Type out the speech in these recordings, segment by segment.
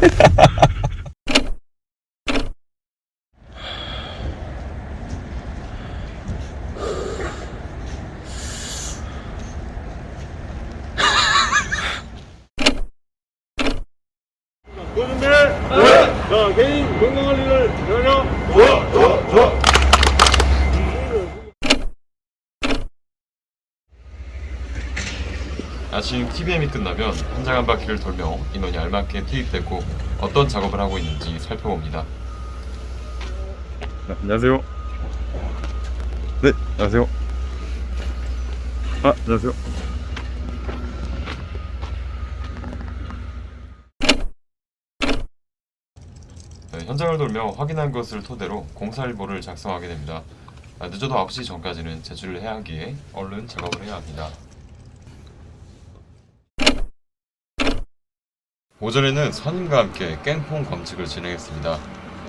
준비. 자, 개인 건강관리를 전혀. 좋아, 좋아, 아. 아침 TBM이 끝나면 현장 한 바퀴를 돌며 인원이 알맞게 투입되고 어떤 작업을 하고 있는지 살펴봅니다. 네, 안녕하세요. 네, 안녕하세요. 아, 안녕하세요. 네, 현장을 돌며 확인한 것을 토대로 공사일보를 작성하게 됩니다. 아, 늦어도 9시 전까지는 제출을 해야 하기에 얼른 작업을 해야 합니다. 오전에는 선임과 함께 깽퐁 검측을 진행했습니다.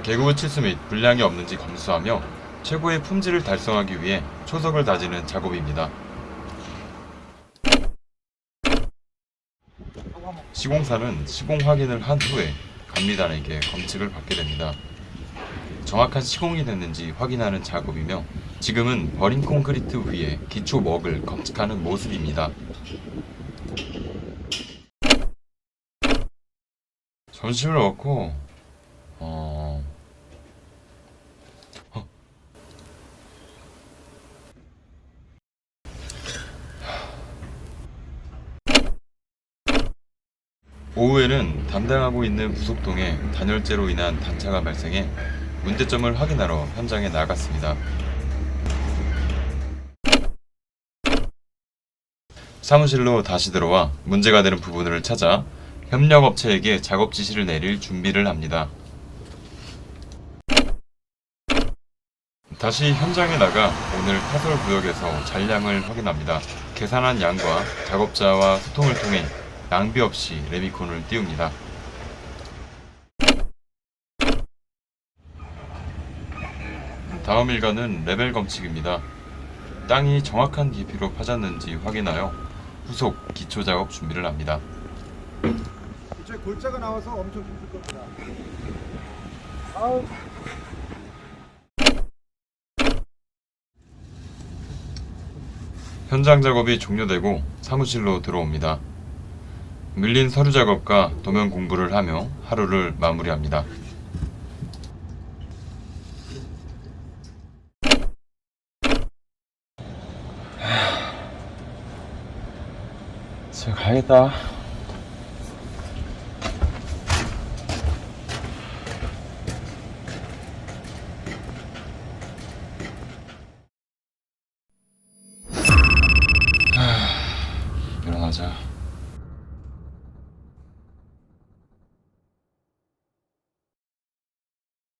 개구 치수 및 불량이 없는지 검수하며 최고의 품질을 달성하기 위해 초석을 다지는 작업입니다. 시공사는 시공 확인을 한 후에 감리단에게 검측을 받게 됩니다. 정확한 시공이 됐는지 확인하는 작업이며 지금은 버린 콘크리트 위에 기초 먹을 검측하는 모습입니다. 점심을 먹고 어... 어. 오후에는 담당하고 있는 부속동에 단열재로 인한 단차가 발생해 문제점을 확인하러 현장에 나갔습니다. 사무실로 다시 들어와 문제가 되는 부분을 찾아 협력업체에게 작업 지시를 내릴 준비를 합니다. 다시 현장에 나가 오늘 파설 구역에서 잔량을 확인합니다. 계산한 양과 작업자와 소통을 통해 낭비 없이 레미콘을 띄웁니다. 다음 일과는 레벨 검측입니다. 땅이 정확한 깊이로 파졌는지 확인하여 후속 기초 작업 준비를 합니다. 이쪽에 골자가 나와서 엄청 힘들 겁니다. 아우. 현장 작업이 종료되고 사무실로 들어옵니다. 밀린 서류 작업과 도면 공부를 하며 하루를 마무리합니다. 집에 가야겠다. 일어나자.